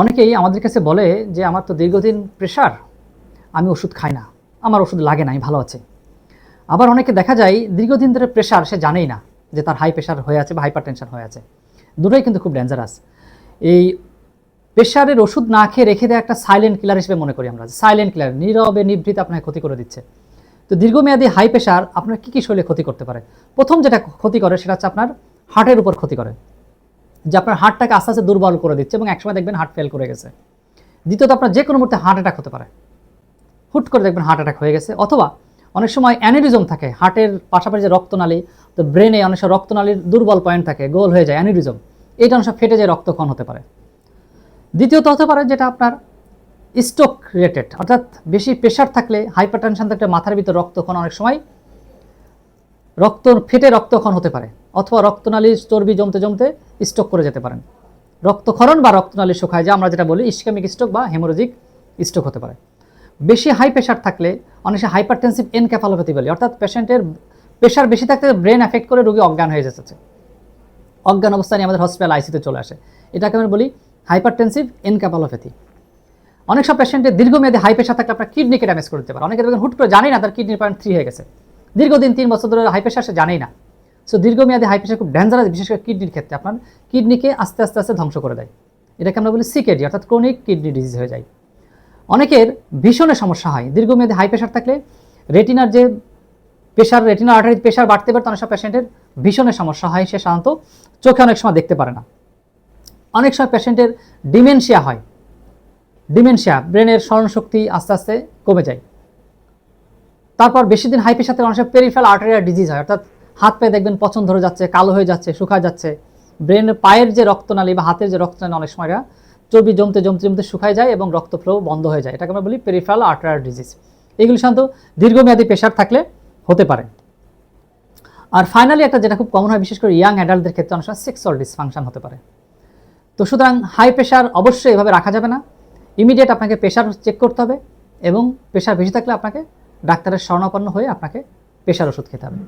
অনেকেই আমাদের কাছে বলে যে, আমার তো দীর্ঘদিন প্রেশার আমি ওষুধ খাই না, আমার ওষুধ লাগে না, আমি ভালো আছি। আবার অনেকে দেখা যায়, দীর্ঘদিন ধরে প্রেশার সে জানেই না যে, তার হাই প্রেশার হয়ে আছে বা হাইপার টেনশন হয়ে আছে। দুটোই কিন্তু খুব ডেঞ্জারাস এই প্রেশারের ওষুধ না খেয়ে রেখে দেওয়া একটা সাইলেন্ট কিলার হিসেবে মনে করি আমরা। সাইলেন্ট কিলার নীরবে নিভৃত আপনাকে ক্ষতি করে দিচ্ছে। তো দীর্ঘমেয়াদী হাই প্রেশার আপনার কী কী শরীরে ক্ষতি করতে পারে? প্রথম যেটা ক্ষতি করে সেটা হচ্ছে আপনার হার্টের উপর ক্ষতি করে। যে আপনার হার্টটাকে আস্তে আস্তে দুর্বল করে দিচ্ছে এবং একসময় দেখবেন হার্ট ফেল করে গেছে। দ্বিতীয়ত আপনার যে কোনো মুহূর্তে হার্ট অ্যাটাক হতে পারে। হুট করে দেখবেন হার্ট অ্যাটাক হয়ে গেছে অথবা অনেক সময় অ্যানিরিজম থাকে হার্টের পাশাপাশি যে রক্তনালী, তো ব্রেনে অনেক সময় রক্তনালীর দুর্বল পয়েন্ট থাকে, গোল হয়ে যায় অ্যানিরিজম এইটা অনেক সময় ফেটে যায় রক্তক্ষণ হতে পারে। দ্বিতীয়ত হতে পারে যেটা আপনার স্ট্রোক রিলেটেড অর্থাৎ বেশি প্রেশার থাকলে হাইপার টেনশন থাকলে মাথার ভিতরে রক্তক্ষণ অনেক সময় রক্ত, ফেটে রক্তক্ষণ হতে পারে, অথবা রক্তনালী চর্বি জমতে জমতে স্ট্রোক করে যেতে পারেন। রক্তক্ষরণ বা রক্তনালী শুকায়, যা আমরা যেটা বলি ইস্কামিক স্ট্রোক বা হেমোরোজিক স্ট্রোক হতে পারে। বেশি হাই প্রেশার থাকলে, অনেক সময় হাইপারটেনসিভ এনক্যাফালোপ্যাথি বলি, অর্থাৎ পেশেন্টের প্রেশার বেশি থাকতে ব্রেন এফেক্ট করে রোগী অজ্ঞান হয়ে যাচ্ছে অজ্ঞান অবস্থায় আমাদের হসপিটাল আইসিতে চলে আসে। এটাকে আমরা বলি হাইপারটেনসিভ এনক্যাফালোপ্যাথি অনেক সব পেশেন্টের দীর্ঘমেয়াদী হাই প্রেশার থাকলে আপনার কিডনিকে ড্যামেজ করে দিতে পারে। অনেকে দেখবেন হুট করে জানি না তার কিডনি পয়েন্ট থ্রি হয়ে গেছে। দীর্ঘদিন তিন বছর ধরে হাই প্রেশার সে জানেই না। সো দীর্ঘমেয়াদী হাই প্রেশার খুব ডেঞ্জারাস বিশেষ করে কিডনির ক্ষেত্রে। আপনার কিডনিকে আস্তে আস্তে আস্তে ধ্বংস করে দেয়। এটাকে আমরা বলি সিকেডি অর্থাৎ ক্রনিক কিডনি ডিজিজ হয়ে যায়। অনেকের ভীষণের সমস্যা হয়। দীর্ঘমেয়াদী হাই প্রেশার থাকলে রেটিনার যে প্রেশার রেটিনার আর্টারি প্রেশার বাড়তে বাড়তে অনেক সব পেশেন্টের ভীষণের সমস্যা হয়। সে সাধারণত চোখে অনেক সময় দেখতে পারে না। অনেক সময় পেশেন্টের ডিমেনশিয়া হয়। ডিমেনশিয়া ব্রেনের স্মরণশক্তি আস্তে আস্তে কমে যায়। তারপর বেশি দিন হাই থেকে অনেক সময় পেরিফেরাল ডিজিজ হয়। অর্থাৎ হাত পায়ে দেখবেন পছন্দ ধরে যাচ্ছে, কালো হয়ে যাচ্ছে, শুকায় যাচ্ছে। ব্রেনের পায়ের যে রক্তনালী বা হাতের যে রক্তনালী অনেক সময় চর্বি জমতে জমতে জমতে শুকায় যায় এবং রক্ত ফ্লো বন্ধ হয়ে যায়। এটাকে আমরা বলি পেরিফেরাল আর্টারিয়াল ডিজিজ এগুলি সাধারণত দীর্ঘমেয়াদী প্রেশার থাকলে হতে পারে। আর ফাইনালি একটা যেটা খুব কমন হয়, বিশেষ করে ইয়াং অ্যাডাল্টদের ক্ষেত্রে অনেক সময় সেক্সুয়াল ডিসফাংশন হতে পারে। তো সুতরাং হাই প্রেশার অবশ্যই এভাবে রাখা যাবে না। ইমিডিয়েট আপনাকে প্রেশার চেক করতে হবে এবং প্রেশার বেশি থাকলে আপনাকে ডাক্তারের শরণাপন্ন হয়ে আপনাকে পেশার ওষুধ খেতে হবে।